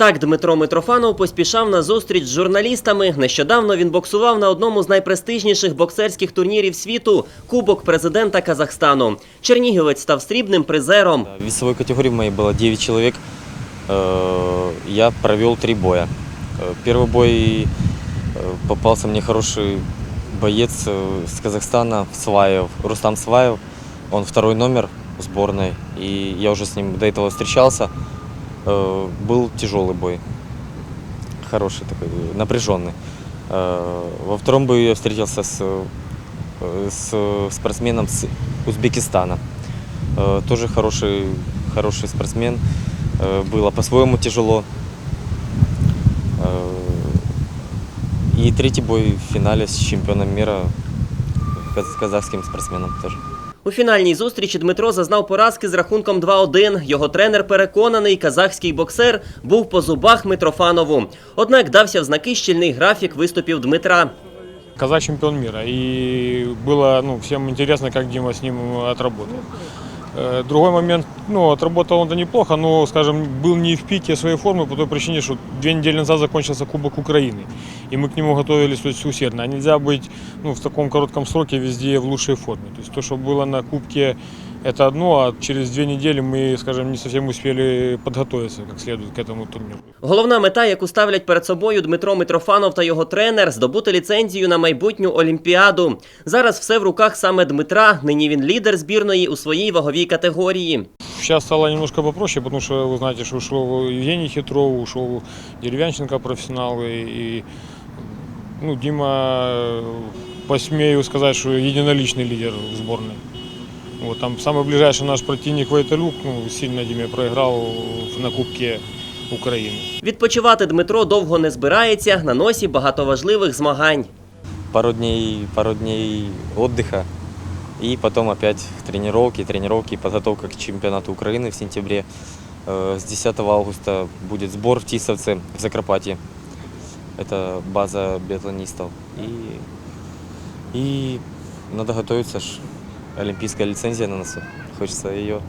Так, Дмитро Митрофанов поспішав на зустріч з журналістами. Нещодавно він боксував на одному з найпрестижніших боксерських турнірів світу Кубок президента Казахстану. Чернігівець став срібним призером. В весовой категории моей было 9 человек. Э, Я провел три боя. Э, Первый бой э, попался мне хороший боец э, с Казахстана, Сваев, Рустам Сваев. Он второй номер в сборной, и я уже с ним до этого встречался. Э, Был тяжелый бой, хороший такой, напряженный. Э, Во втором бою я встретился с, э, с спортсменом с Узбекистана. Э, Тоже хороший, хороший спортсмен. Э, Было по-своему тяжело. Э, И третий бой в финале с чемпионом мира, каз- казахским спортсменом тоже. У фінальній зустрічі Дмитро зазнав поразки з рахунком 2-1. Його тренер переконаний, казахський боксер був по зубах Митрофанову. Однак дався в знаки щільний графік виступів Дмитра. Казах чемпіон міра і було ну, всім цікаво, як Діма з ним отработал. Э, Другой момент, ну, отработал он-то неплохо, но, скажем, был не в пике своей формы по той причине, что две недели назад закончился Кубок Украины. И мы к нему готовились то есть, усердно. А нельзя быть ну, в таком коротком сроке везде в лучшей форме. То есть то, что было на Кубке, это одно, а через две недели мы, скажем, не совсем успели подготовиться как следует к этому турниру. Головна мета, яку ставлять перед собою Дмитро Митрофанов та його тренер, здобути ліцензію на майбутню олімпіаду. Зараз все в руках саме Дмитра. Нині він лідер збірної у своїй ваговій категорії. Сейчас стало немножко попроще, потому что вы знаете, что ушел Евгений Хитров, ушел Деревянченко профессионал, и, и, ну, Дима, э, посмею сказать, что единоличный лидер в сборной. Вот, там самый ближайший наш противник Вайталюк, ну, сильно Диме проиграл на Кубке Украины. Відпочивати Дмитро довго не збирається на носі багато важливих змагань. Пару дней, пару дней отдыха. И потом опять тренировки, тренировки, подготовка к чемпионату Украины в сентябре. Э, С 10 августа будет сбор в Тисовце, в Закарпатье. Это база биатлонистов. И, и надо готовиться, ж. олимпийская лицензия на носу. Хочется ее